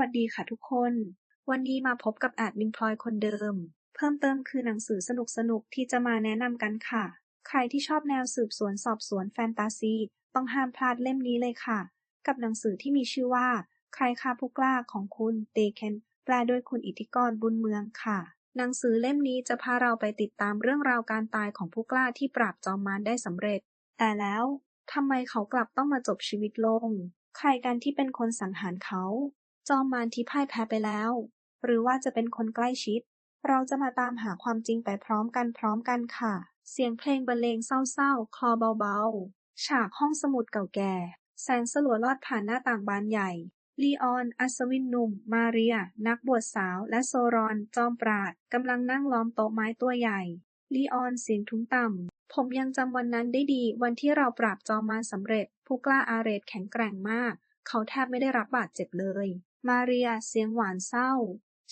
วัสดีค่ะทุกคน วันนี้มาพบกับแอดมินพลอยคนเดิม เพิ่มเติมคือหนังสือสนุกๆที่จะมาแนะนำกันค่ะ ใครที่ชอบแนวสืบสวนสอบสวนแฟนตาซี ต้องห้ามพลาดเล่มนี้เลยค่ะ กับหนังสือที่มีชื่อว่า ใครฆ่าผู้กล้าของคุณเดเคนแปลโดยคุณอิทธิกรบุญเมืองค่ะ หนังสือเล่มนี้จะพาเราไปติดตามเรื่องราวการตายของผู้กล้าที่ปราบจอมมารได้สำเร็จ แต่แล้วทำไมเขากลับต้องมาจบชีวิตลง ใครกันที่เป็นคนสังหารเขา จอมมารที่พ่ายแพ้ไปแล้ว หรือว่าจะเป็นคนใกล้ชิด เราจะมาตามหาความจริงไปพร้อมกันพร้อมกันค่ะ เสียงเพลงบรรเลงเศร้าๆ คลอเบาๆ ฉากห้องสมุดเก่าแก่ แสงสลัวลอดผ่านหน้าต่างบานใหญ่ ลีออน อัศวินหนุ่ม มาเรีย นักบวชสาว และโซรอน จอมปราดกำลังนั่งล้อมโต๊ะไม้ตัวใหญ่ ลีออนเสียงทุ้มต่ำ ผมยังจำวันนั้นได้ดี วันที่เราปราบจอมมารสำเร็จ ผู้กล้าอาเรตแข็งแกร่งมากเขาแทบไม่ได้รับบาดเจ็บเลย มาเรียเสียงหวานเศร้า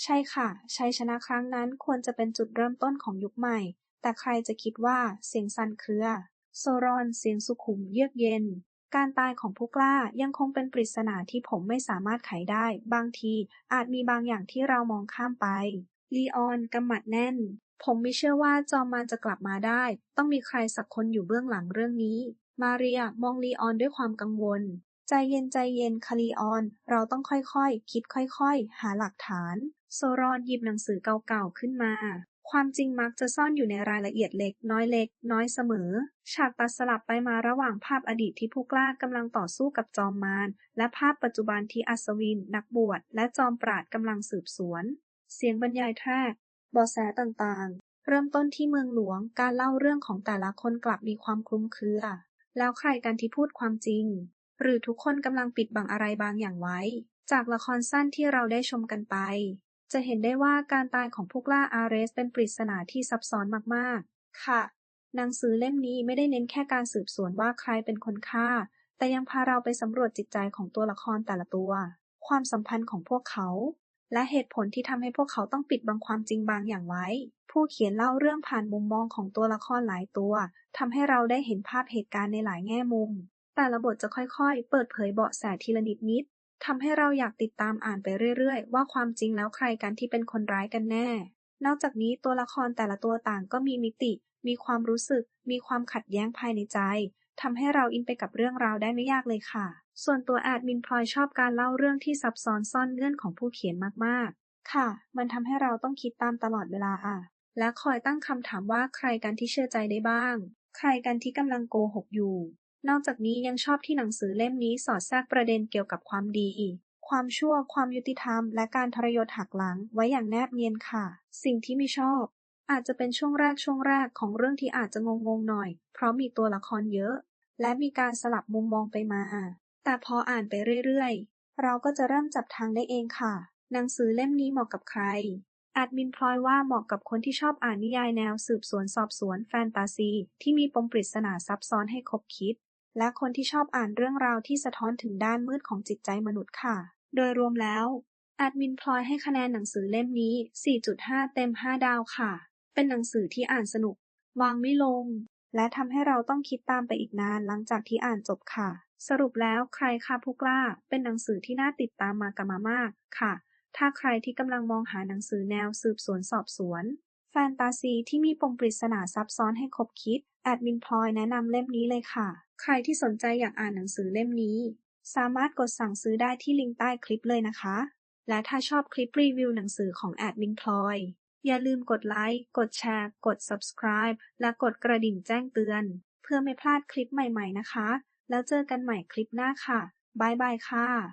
ใช่ค่ะ ชัยชนะครั้งนั้นควรจะเป็นจุดเริ่มต้นของยุคใหม่ แต่ใครจะคิดว่าเสียงสั่นเครือ โซรอนเสียงสุขุมเยือกเย็น การตายของผู้กล้ายังคงเป็นปริศนาที่ผมไม่สามารถไขได้ บางทีอาจมีบางอย่างที่เรามองข้ามไป ลีออนกำมัดแน่น ผมไม่เชื่อว่าจอมมารจะกลับมาได้ ต้องมีใครสักคนอยู่เบื้องหลังเรื่องนี้ มาเรียมองลีออนด้วยความกังวล ใจเย็นใจเย็น คาลีออน เราต้องค่อย ๆ คิดค่อย ๆ หาหลักฐาน โซรอนหยิบหนังสือเก่าๆ ขึ้นมา ความจริงมักจะซ่อนอยู่ในรายละเอียดเล็กน้อยเล็ก น้อยเสมอ ฉากตัดสลับไปมาระหว่างภาพอดีตที่ผู้กล้ากำลังต่อสู้กับจอมมาร และภาพปัจจุบันที่อัศวิน นักบวช และจอมปราดกำลังสืบสวน เสียงบรรยายแทรกเบาะแสต่างๆ เริ่มต้นที่เมืองหลวง การเล่าเรื่องของแต่ละคนกลับมีความคลุมเครือ แล้วใครกันที่พูดความจริง หรือทุกคนกำลังปิดบังอะไรบางอย่างไว้ จากละครสั้นที่เราได้ชมกันไป จะเห็นได้ว่าการตายของผู้กล้าอาเรสเป็นปริศนาที่ซับซ้อนมากๆ ค่ะ หนังสือเล่มนี้ไม่ได้เน้นแค่การสืบสวนว่าใครเป็นคนฆ่า แต่ยังพาเราไปสำรวจจิตใจของตัวละครแต่ละตัว ความสัมพันธ์ของพวกเขา และเหตุผลที่ทำให้พวกเขาต้องปิดบังความจริงบางอย่างไว้ ผู้เขียนเล่าเรื่องผ่านมุมมองของตัวละครหลายตัวทำให้เราได้เห็นภาพเหตุการณ์ในหลายแง่มุม แต่ละบทจะค่อยๆ เปิดเผยเบาะแสทีละนิดนิดทำให้เราอยากติดตามอ่านไปเรื่อยๆ ว่าความจริงแล้วใครกันที่เป็นคนร้ายกันแน่ นอกจากนี้ตัวละครแต่ละตัวต่างก็มีมิติ มีความรู้สึก มีความขัดแย้งภายในใจทำให้เราอินไปกับเรื่องราวได้ไม่ยากเลยค่ะ ส่วนตัวแอดมินพลอยชอบการเล่าเรื่องที่ซับซ้อนซ่อนเงื่อนของผู้เขียนมากๆ ค่ะ มันทำให้เราต้องคิดตามตลอดเวลาอะ และคอยตั้งคำถามว่าใครกันที่เชื่อใจได้บ้าง ใครกันที่กำลังโกหกอยู่ นอกจากนี้ยังชอบที่หนังสือเล่มนี้สอดแทรกประเด็นเกี่ยวกับความดีอีก ความชั่ว ความยุติธรรม และการทรยศหักหลังไว้อย่างแนบเนียนค่ะ สิ่งที่ไม่ชอบ อาจจะเป็นช่วงแรกช่วงแรกของเรื่องที่อาจจะงงๆหน่อย เพราะมีตัวละครเยอะ และมีการสลับมุมมองไปมาแต่พออ่านไปเรื่อยๆ เราก็จะเริ่มจับทางได้เองค่ะ หนังสือเล่มนี้เหมาะกับใครแอดมินพลอยว่าเหมาะกับคนที่ชอบอ่านนิยายแนวสืบสวนสอบสวนแฟนตาซี ที่มีปมปริศนาซับซ้อนให้คบคิด และคนที่ชอบอ่านเรื่องราวที่สะท้อนถึงด้านมืดของจิตใจมนุษย์ค่ะ โดยรวมแล้ว แอดมินพลอยให้คะแนนหนังสือเล่มนี้ 4.5 เต็ม 5 ดาวค่ะ เป็นหนังสือที่อ่านสนุก วางไม่ลง และทำให้เราต้องคิดตามไปอีกนานหลังจากที่อ่านจบค่ะ สรุปแล้วใครฆ่าผู้กล้า เป็นหนังสือที่น่าติดตามมากันมามากค่ะ ถ้าใครที่กำลังมองหาหนังสือแนวสืบสวนสอบสวน แฟนตาซีที่มีปมปริศนาซับซ้อนให้คบคิด แอดมินพลอยแนะนำเล่มนี้เลยค่ะ ใครที่สนใจอยากอ่านหนังสือเล่มนี้ สามารถกดสั่งซื้อได้ที่ลิงก์ใต้คลิปเลยนะคะ และถ้าชอบคลิปรีวิวหนังสือของแอดมินพลอย อย่าลืมกดไลค์ กดแชร์ กด subscribe และกดกระดิ่งแจ้งเตือน เพื่อไม่พลาดคลิปใหม่ๆนะคะ แล้วเจอกันใหม่คลิปหน้าค่ะ บ๊ายบายค่ะ